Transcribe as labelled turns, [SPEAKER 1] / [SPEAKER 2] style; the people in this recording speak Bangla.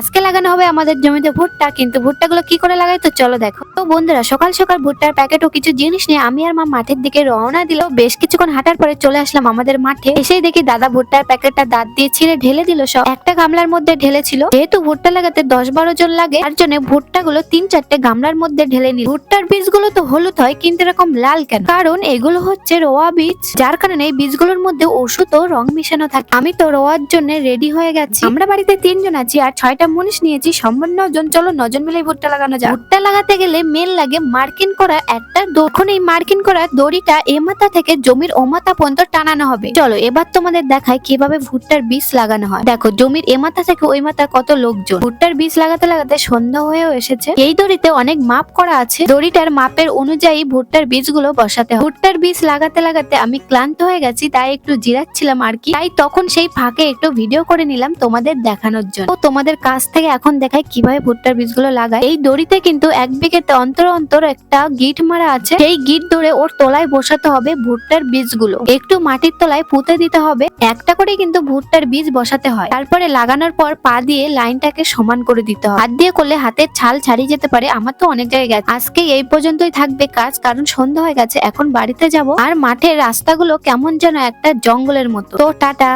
[SPEAKER 1] আজকে লাগানো হবে আমাদের জমিতে ভুট্টা, কিন্তু ভুট্টাগুলো কি করে লাগাই তো চলো দেখো। তো বন্ধুরা, সকাল সকাল ভুট্টার প্যাকেট ও কিছু জিনিস নিয়ে আমি আর মা মাঠের দিকে রওনা দিল। বেশ কিছুক্ষণ হাঁটার পরে চলে আসলাম আমাদের মাঠে। এসেই দেখি দাদা ভুট্টার প্যাকেটটা দাঁত দিয়ে ছিঁড়ে ঢেলে দিল সব। একটা গামলার মধ্যে ঢেলেছিল। যেহেতু ভুট্টা লাগাতে দশ বারো জন লাগে, তার জন্য ভুট্টা গুলো তিন চারটে গামলার মধ্যে ঢেলে নিল। ভুট্টার বীজগুলো তো হলুদ হয়, কিন্তু এরকম লাল কেন? কারণ এগুলো হচ্ছে রোয়া বীজ, যার কারণে এই বীজগুলোর মধ্যে ওষুধ ও রং মিশানো থাকে। আমি তো রোয়ার জন্য রেডি হয়ে গেছি। আমরা বাড়িতে তিনজন আছি আর ছয়টা মুনিশ নিয়েছি সম্পূর্ণ জন চলো, নজন মিলে ভুট্টা লাগানো যায় ভুট্টা লাগাতে গেলে মেন লাগে মার্কিন করা, একটা দখন এই মার্কিং করা দড়িটা এ মাথা থেকে জমির ও মাথা পর্যন্ত টানানো হবে। চলো, এবার তোমাদের দেখায় কীভাবে ভুট্টার বীজ লাগানো হয়। দেখো, জমির এ মাথা থেকে ওই মাথা কত লোকজন। ভুট্টার বীজ লাগাতে লাগাতে সন্ধ্যা হয়েও এসেছে। এই দড়িতে অনেক মাপ করা আছে। দড়িটার মাপের অনুযায়ী ভুট্টার বীজগুলো বসাতে হয় ভুট্টার বীজ লাগাতে লাগাতে আমি ক্লান্ত হয়ে গেছি, তাই একটু জিরাচ্ছিলাম আর কি। তাই তখন সেই ফাঁকে একটু ভিডিও করে নিলাম তোমাদের দেখানোর জন্য। তোমাদের তোমাদের কাছ থেকে এখন দেখায় কীভাবে ভুট্টার বীজগুলো লাগায়। এই দড়িতে কিন্তু এক বিঘেতে অন্তর অন্তর একটা গিট মারা আছে। সেই গিট ধরে ওর তলায় বসাতে হবে ভুট্টার বীজগুলো। একটু মাটির তলায় পুঁতে দিতে হবে। একটা করে কিন্তু ভুট্টার বীজ বসাতে হয়। তারপরে লাগানোর পর পা দিয়ে লাইনটাকে সমান করে দিতে হয় হাত দিয়ে করলে হাতের ছাল ছাড়িয়ে যেতে পারে। আমার তো অনেক জায়গায় গেছে। আজকে এই পর্যন্তই থাকবে কাজ, কারণ সন্ধ্যা হয়ে গেছে। এখন বাড়িতে যাব। আর মাঠের রাস্তাগুলো কেমন যেন একটা জঙ্গলের মতো। তো টাটা।